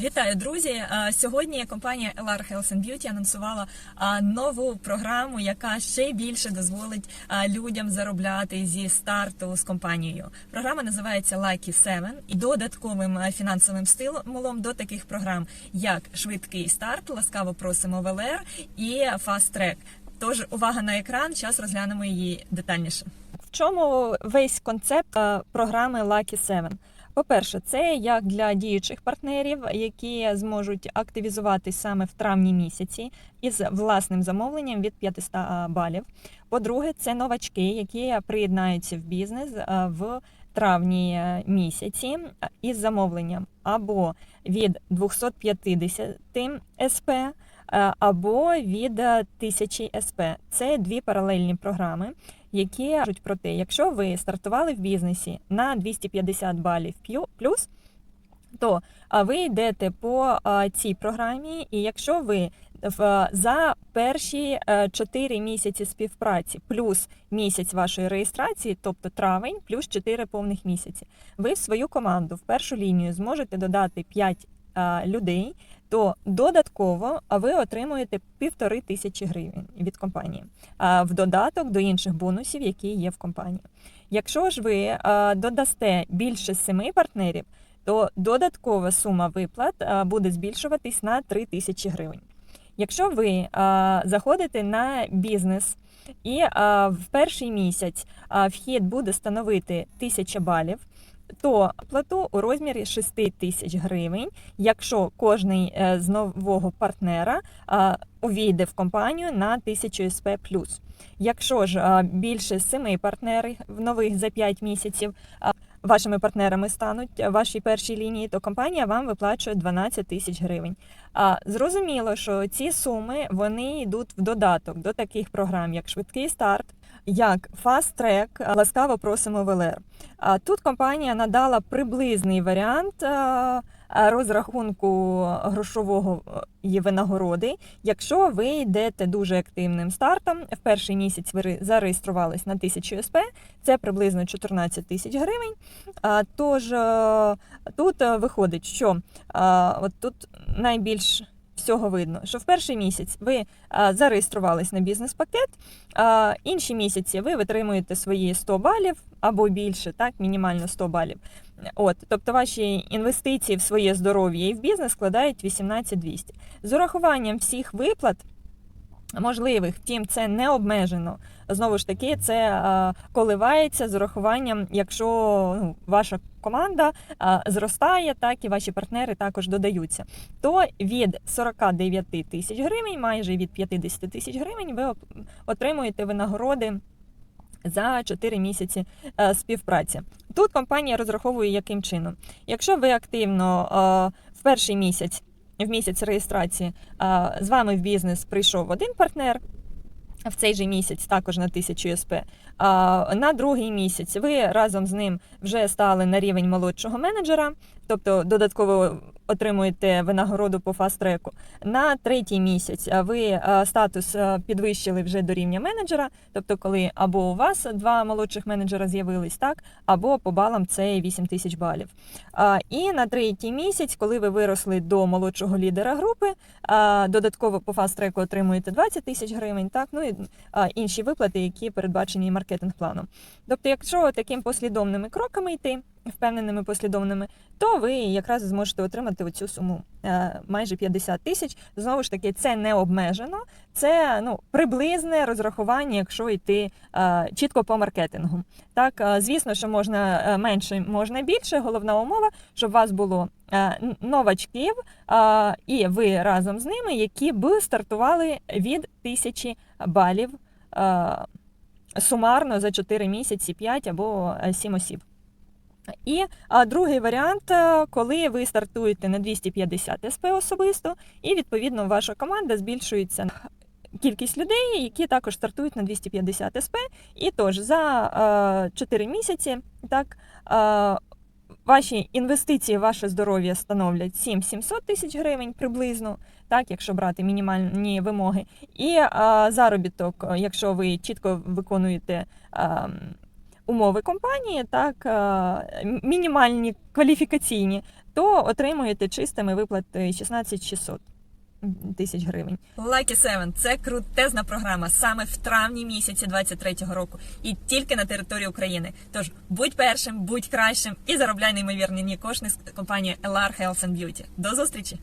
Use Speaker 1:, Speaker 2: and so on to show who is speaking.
Speaker 1: Вітаю, друзі! Сьогодні компанія LR Health and Beauty анонсувала нову програму, яка ще більше дозволить людям заробляти зі старту з компанією. Програма називається Lucky 7 і додатковим фінансовим стимулом до таких програм, як швидкий старт, ласкаво просимо в і Fast Track. Тож увага на екран, час розглянемо її детальніше. В чому весь концепт програми Lucky 7? По-перше, це як для діючих партнерів, які зможуть активізуватись саме в травні місяці із власним замовленням від 500 балів. По-друге, це новачки, які приєднаються в бізнес в травні е, місяці із замовленням або від 250 СП, або від е, 1000 СП. Це дві паралельні програми які кажуть про те, якщо ви стартували в бізнесі на 250 балів плюс, то ви йдете по цій програмі, і якщо ви в, за перші 4 місяці співпраці плюс місяць вашої реєстрації, тобто травень, плюс 4 повних місяці, ви в свою команду в першу лінію зможете додати 5 людей, то додатково ви отримуєте півтори тисячі гривень від компанії в додаток до інших бонусів, які є в компанії. Якщо ж ви додасте більше семи партнерів, то додаткова сума виплат буде збільшуватись на 3 тисячі гривень. Якщо ви заходите на бізнес і в перший місяць вхід буде становити 1000 балів, то плату у розмірі 6 тисяч гривень, якщо кожний е, з нового партнера увійде в компанію на 1000 СП+. Якщо ж більше 7 партнерів нових за 5 місяців вашими партнерами стануть вашій першій лінії, то компанія вам виплачує 12 тисяч гривень. А зрозуміло, що ці суми вони йдуть в додаток до таких програм, як швидкий старт, як Fast Track, ласкаво просимо в ЛР. Тут компанія надала приблизний варіант а, а, розрахунку грошового е, винагороди. Якщо ви йдете дуже активним стартом, в перший місяць ви ре- зареєструвались на 1000 СП, це приблизно 14 тисяч гривень. Тож е, тут е, виходить, що от тут найбільш всього видно, що в перший місяць ви а, зареєструвались на бізнес-пакет, а, інші місяці ви витримуєте свої 100 балів або більше, так, мінімально 100 балів. От, тобто ваші інвестиції в своє здоров'я і в бізнес складають 18 200. З урахуванням всіх виплат. Можливих, втім, це не обмежено. Знову ж таки, це а, коливається з урахуванням, якщо ну, ваша команда а, зростає, так і ваші партнери також додаються. То від 49 тисяч гривень, майже від 50 тисяч гривень, ви отримуєте винагороди за 4 місяці е, співпраці. Тут компанія розраховує яким чином. Якщо ви активно е, в перший місяць, в місяць реєстрації, з вами в бізнес прийшов один партнер. В цей же місяць також на 1000 СП. А на другий місяць ви разом з ним вже стали на рівень молодшого менеджера, тобто додатково отримуєте винагороду по фаст-треку. На третій місяць ви статус підвищили вже до рівня менеджера, тобто коли або у вас два молодших менеджера з'явились, так, або по балам це 8 тисяч балів. І на третій місяць, коли ви виросли до молодшого лідера групи, додатково по фаст-треку отримуєте 20 тисяч гривень, так, ну і інші виплати, які передбачені маркетинг-планом. Тобто, якщо таким послідовними кроками йти, впевненими послідовними, то ви якраз зможете отримати оцю суму е, майже 50 тисяч. Знову ж таки, це не обмежено, це ну приблизне розрахування, якщо йти е, чітко по маркетингу. Так, е, звісно, що можна менше, можна більше. Головна умова, щоб у вас було новачків, і ви разом з ними, які б стартували від тисячі балів сумарно за 4 місяці 5 або 7 осіб. І а, другий варіант, е, коли ви стартуєте на 250 СП особисто, і відповідно ваша команда збільшується кількість людей, які також стартують на 250 СП. І тож за е, 4 місяці так. е, Ваші інвестиції, ваше здоров'я становлять 7-700 тисяч гривень приблизно, так, якщо брати мінімальні вимоги. І а, заробіток, якщо ви чітко виконуєте а, умови компанії, так, мінімальні кваліфікаційні, то отримуєте чистими виплати 16 600 тисяч гривень. Lucky 7 – це крутезна програма саме в травні місяці 23-го року і тільки на території України. Тож будь першим, будь кращим і заробляй неймовірні кошти з компанією LR Health and Beauty. До зустрічі!